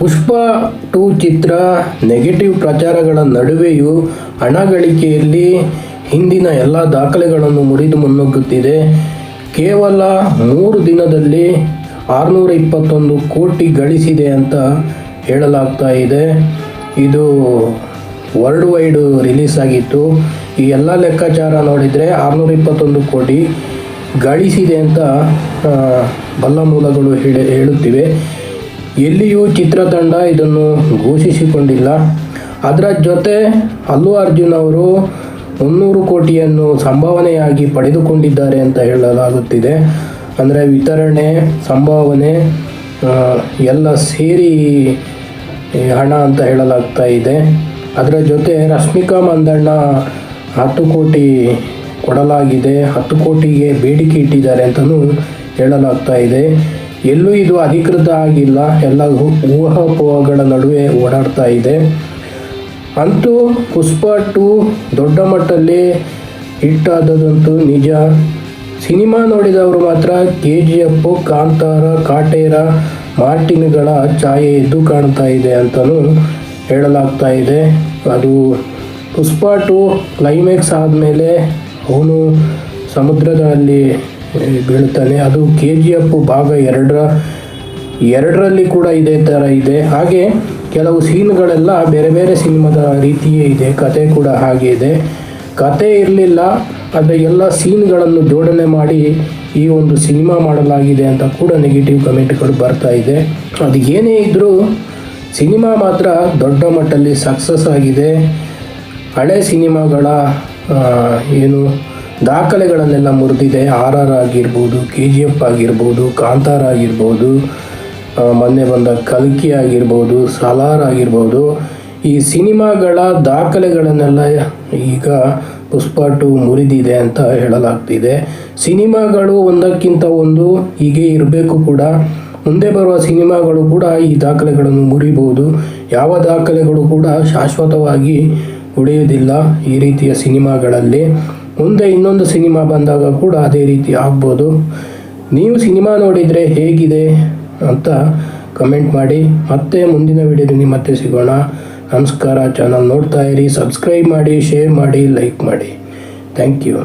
Pushpa to Chitra negative ಪ್ರಚಾರಗಳ ನಡುವೆಯೂ ಹಣ ಗಳಿಕೆಯಲ್ಲಿ ಹಿಂದಿನ ಎಲ್ಲ ದಾಖಲೆಗಳನ್ನು ಮುರಿದು ಮುನ್ನುಗ್ಗುತ್ತಿದೆ. ಕೇವಲ ಮೂರು ದಿನದಲ್ಲಿ ಆರುನೂರ ಇಪ್ಪತ್ತೊಂದು ಕೋಟಿ ಗಳಿಸಿದೆ ಅಂತ ಹೇಳಲಾಗ್ತಾ ಇದೆ. ಇದು ವರ್ಲ್ಡ್ ವೈಡ್ ರಿಲೀಸ್ ಆಗಿತ್ತು. ಈ ಎಲ್ಲ ಲೆಕ್ಕಾಚಾರ ನೋಡಿದರೆ ಆರುನೂರ ಇಪ್ಪತ್ತೊಂದು ಕೋಟಿ ಗಳಿಸಿದೆ ಅಂತ ಬಲ್ಲ ಮೂಲಗಳು ಹೇಳಿ, ಹೇಳುತ್ತಿವೆ. ಎಲ್ಲಿಯೂ ಚಿತ್ರತಂಡ ಇದನ್ನು ಘೋಷಿಸಿಕೊಂಡಿಲ್ಲ. ಅದರ ಜೊತೆ ಅಲ್ಲು ಅರ್ಜುನ್ ಅವರು ಮುನ್ನೂರು ಕೋಟಿಯನ್ನು ಸಂಭಾವನೆಯಾಗಿ ಪಡೆದುಕೊಂಡಿದ್ದಾರೆ ಅಂತ ಹೇಳಲಾಗುತ್ತಿದೆ. ಅಂದರೆ ವಿತರಣೆ, ಸಂಭಾವನೆ ಎಲ್ಲ ಸೇರಿ ಹಣ ಅಂತ ಹೇಳಲಾಗ್ತಾ ಇದೆ. ಅದರ ಜೊತೆ ರಶ್ಮಿಕಾ ಮಂದಣ್ಣ ಹತ್ತು ಕೋಟಿ ಕೊಡಲಾಗಿದೆ, ಹತ್ತು ಕೋಟಿಗೆ ಬೇಡಿಕೆ ಇಟ್ಟಿದ್ದಾರೆ ಅಂತಲೂ ಹೇಳಲಾಗ್ತಾ ಇದೆ. ಎಲ್ಲೂ ಇದು ಅಧಿಕೃತ ಆಗಿಲ್ಲ. ಎಲ್ಲ ಊಹಾಪೋಹಗಳ ನಡುವೆ ಓಡಾಡ್ತಾ ಇದೆ. ಅಂತೂ ಪುಷ್ಪ ಟು ದೊಡ್ಡ ಮಟ್ಟದಲ್ಲಿ ಹಿಟ್ಟಾದದಂತೂ ನಿಜ. ಸಿನಿಮಾ ನೋಡಿದವರು ಮಾತ್ರ K G F Kantara, Kaatera, ಮಾರ್ಟಿನ್ಗಳ ಛಾಯೆ ಎದ್ದು ಕಾಣ್ತಾ ಇದೆ ಅಂತಲೂ ಹೇಳಲಾಗ್ತಾ ಇದೆ. ಅದು ಪುಷ್ಪ ಟು ಕ್ಲೈಮ್ಯಾಕ್ಸ್ ಆದಮೇಲೆ ಅವನು ಸಮುದ್ರದಲ್ಲಿ ಆ, ಬೀಳ್ತಾನೆ ಅದು ಕೆ ಜಿ ಎಫ್ ಭಾಗ ಎರಡರ ಎರಡರಲ್ಲಿ ಕೂಡ ಇದೇ ಥರ ಇದೆ. ಹಾಗೆ ಕೆಲವು ಸೀನ್ಗಳೆಲ್ಲ ಬೇರೆ ಬೇರೆ ಸಿನಿಮಾದ ರೀತಿಯೇ ಇದೆ. ಕತೆ ಕೂಡ ಹಾಗೆ ಇದೆ. ಕತೆ ಇರಲಿಲ್ಲ ಆದರೆ ಎಲ್ಲ ಸೀನ್ಗಳನ್ನು ಜೋಡಣೆ ಮಾಡಿ ಈ ಒಂದು ಸಿನಿಮಾ ಮಾಡಲಾಗಿದೆ ಅಂತ ಕೂಡ ನೆಗೆಟಿವ್ ಕಮೆಂಟ್ಗಳು ಬರ್ತಾ ಇದೆ. ಅದು ಏನೇ ಇದ್ದರೂ ಸಿನಿಮಾ ಮಾತ್ರ ದೊಡ್ಡ ಮಟ್ಟದಲ್ಲಿ ಸಕ್ಸಸ್ ಆಗಿದೆ. ಹಳೆ ಸಿನಿಮಾಗಳ ಏನು ದಾಖಲೆಗಳನ್ನೆಲ್ಲ ಮುರಿದಿದೆ. ಆರ್ ಆರ್ ಆಗಿರ್ಬೋದು, ಕೆ ಜಿ ಎಫ್ ಆಗಿರ್ಬೋದು, ಕಾಂತಾರ ಆಗಿರ್ಬೋದು ಮೊನ್ನೆ ಬಂದ ಕಲ್ಕಿ ಆಗಿರ್ಬೋದು, ಸಲಾರ್ ಆಗಿರ್ಬೋದು. ಈ ಸಿನಿಮಾಗಳ ದಾಖಲೆಗಳನ್ನೆಲ್ಲ ಈಗ ಪುಷ್ಪ ಟು ಮುರಿದಿದೆ ಅಂತ ಹೇಳಲಾಗ್ತಿದೆ. ಸಿನಿಮಾಗಳು ಒಂದಕ್ಕಿಂತ ಒಂದು ಹೀಗೆ ಇರಬೇಕು ಕೂಡ. ಮುಂದೆ ಬರುವ ಸಿನಿಮಾಗಳು ಕೂಡ ಈ ದಾಖಲೆಗಳನ್ನು ಮುರಿಬಹುದು ಯಾವ ದಾಖಲೆಗಳು ಕೂಡ ಶಾಶ್ವತವಾಗಿ ಉಳಿಯುವುದಿಲ್ಲ ಈ ರೀತಿಯ ಸಿನಿಮಾಗಳಲ್ಲಿ. ಮುಂದೆ ಇನ್ನೊಂದು ಸಿನಿಮಾ ಬಂದಾಗ ಕೂಡ ಅದೇ ರೀತಿ ಆಗ್ಬೋದು. ನೀವು ಸಿನಿಮಾ ನೋಡಿದರೆ ಹೇಗಿದೆ ಅಂತ ಕಮೆಂಟ್ ಮಾಡಿ. ಮತ್ತೆ ಮುಂದಿನ ವಿಡಿಯೋದಲ್ಲಿ ಮತ್ತೆ ಸಿಗೋಣ. ನಮಸ್ಕಾರ ಚಾನಲ್ ನೋಡ್ತಾ ಇರಿ ಸಬ್ಸ್ಕ್ರೈಬ್ ಮಾಡಿ ಶೇರ್ ಮಾಡಿ ಲೈಕ್ ಮಾಡಿ. Thank you